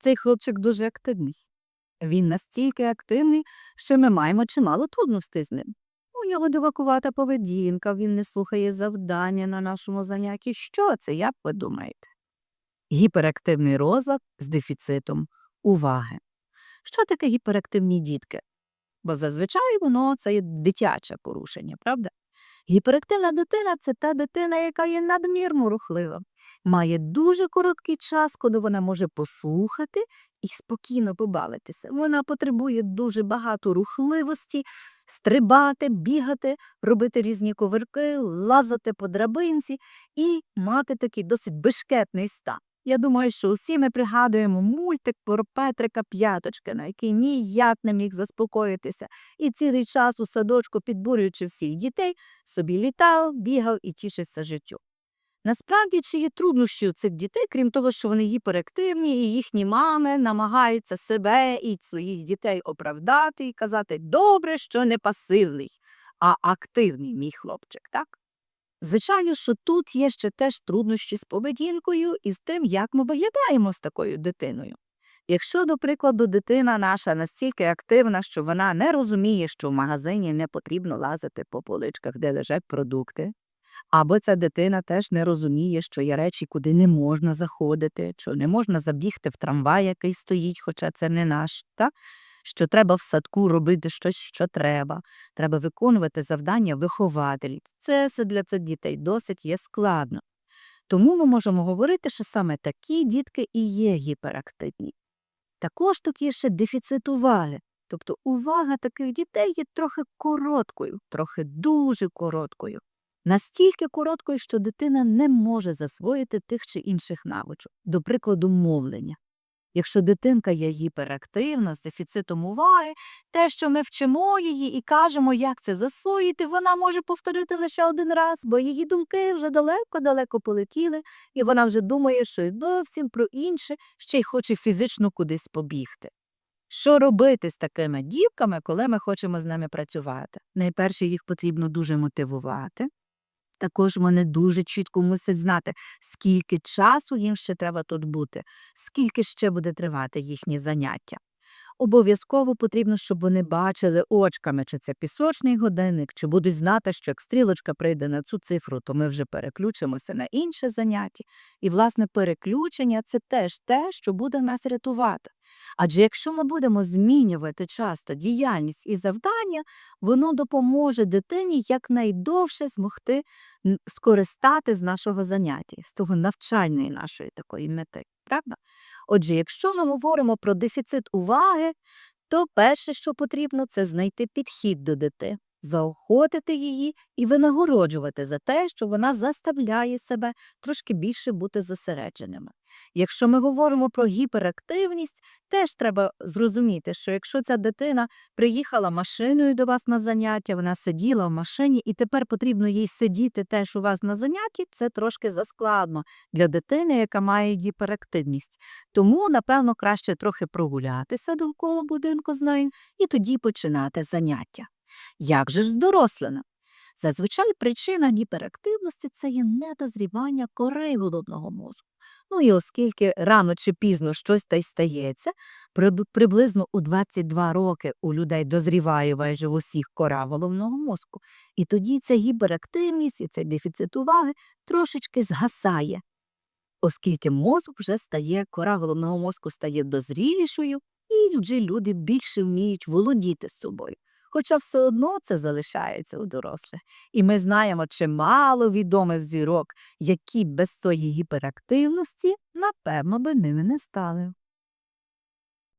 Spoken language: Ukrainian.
Цей хлопчик дуже активний. Він настільки активний, що ми маємо чимало трудностей з ним. У нього дивакувата поведінка, він не слухає завдання на нашому занятті. Що це, як ви думаєте? Гіперактивний розлад з дефіцитом уваги. Що таке гіперактивні дітки? Бо зазвичай воно це є дитяче порушення, правда? Гіперактивна дитина це та дитина, яка є надмірно рухлива, має дуже короткий час, коли вона може послухати і спокійно побавитися. Вона потребує дуже багато рухливості, стрибати, бігати, робити різні ковирки, лазати по драбинці і мати такий досить бешкетний стан. Я думаю, що усі ми пригадуємо мультик про Петрика П'яточкина, який ніяк не міг заспокоїтися, і цілий час у садочку, підбурюючи всіх дітей, собі літав, бігав і тішився життю. Насправді, чи є труднощі у цих дітей, крім того, що вони гіперактивні, і їхні мами намагаються себе і своїх дітей оправдати і казати добре, що не пасивний, а активний мій хлопчик, так? Звичайно, що тут є ще теж труднощі з поведінкою і з тим, як ми виглядаємо з такою дитиною. Якщо, до прикладу, дитина наша настільки активна, що вона не розуміє, що в магазині не потрібно лазити по поличках, де лежать продукти, або ця дитина теж не розуміє, що є речі, куди не можна заходити, що не можна забігти в трамвай, який стоїть, хоча це не наш, так? Що треба в садку робити щось, що треба, треба виконувати завдання вихователів. Це для цих дітей досить є складно. Тому ми можемо говорити, що саме такі дітки і є гіперактивні. Також тут є ще дефіцит уваги. Тобто увага таких дітей є трохи короткою, трохи дуже короткою. Настільки короткою, що дитина не може засвоїти тих чи інших навичок, до прикладу, мовлення. Якщо дитинка є гіперактивна, з дефіцитом уваги, те, що ми вчимо її і кажемо, як це засвоїти, вона може повторити лише один раз, бо її думки вже далеко-далеко полетіли, і вона вже думає, що й зовсім про інше, ще й хоче фізично кудись побігти. Що робити з такими дівками, коли ми хочемо з ними працювати? Найперше їх потрібно дуже мотивувати. Також вони дуже чітко мусять знати, скільки часу їм ще треба тут бути, скільки ще буде тривати їхні заняття. Обов'язково потрібно, щоб вони бачили очками, чи це пісочний годинник, чи будуть знати, що як стрілочка прийде на цю цифру, то ми вже переключимося на інше заняття. І, власне, переключення це теж те, що буде нас рятувати. Адже якщо ми будемо змінювати часто діяльність і завдання, воно допоможе дитині якнайдовше змогти скористати з нашого заняття, з того навчальної нашої такої мети. Правда? Отже, якщо ми говоримо про дефіцит уваги, то перше, що потрібно, це знайти підхід до дити, заохотити її і винагороджувати за те, що вона заставляє себе трошки більше бути зосередженими. Якщо ми говоримо про гіперактивність, теж треба зрозуміти, що якщо ця дитина приїхала машиною до вас на заняття, вона сиділа в машині, і тепер потрібно їй сидіти теж у вас на занятті, це трошки заскладно для дитини, яка має гіперактивність. Тому, напевно, краще трохи прогулятися довкола будинку з нею і тоді починати заняття. Як же ж з дорослими? Зазвичай причина гіперактивності це є недозрівання кори головного мозку. Ну і оскільки рано чи пізно щось та й стається, приблизно у 22 роки у людей дозріває майже в усіх кора головного мозку, і тоді ця гіперактивність і цей дефіцит уваги трошечки згасає, оскільки мозок вже стає, кора головного мозку стає дозрілішою, і вже люди більше вміють володіти собою. Хоча все одно це залишається у дорослих. І ми знаємо чимало відомих зірок, які без тої гіперактивності, напевно, би ними не стали.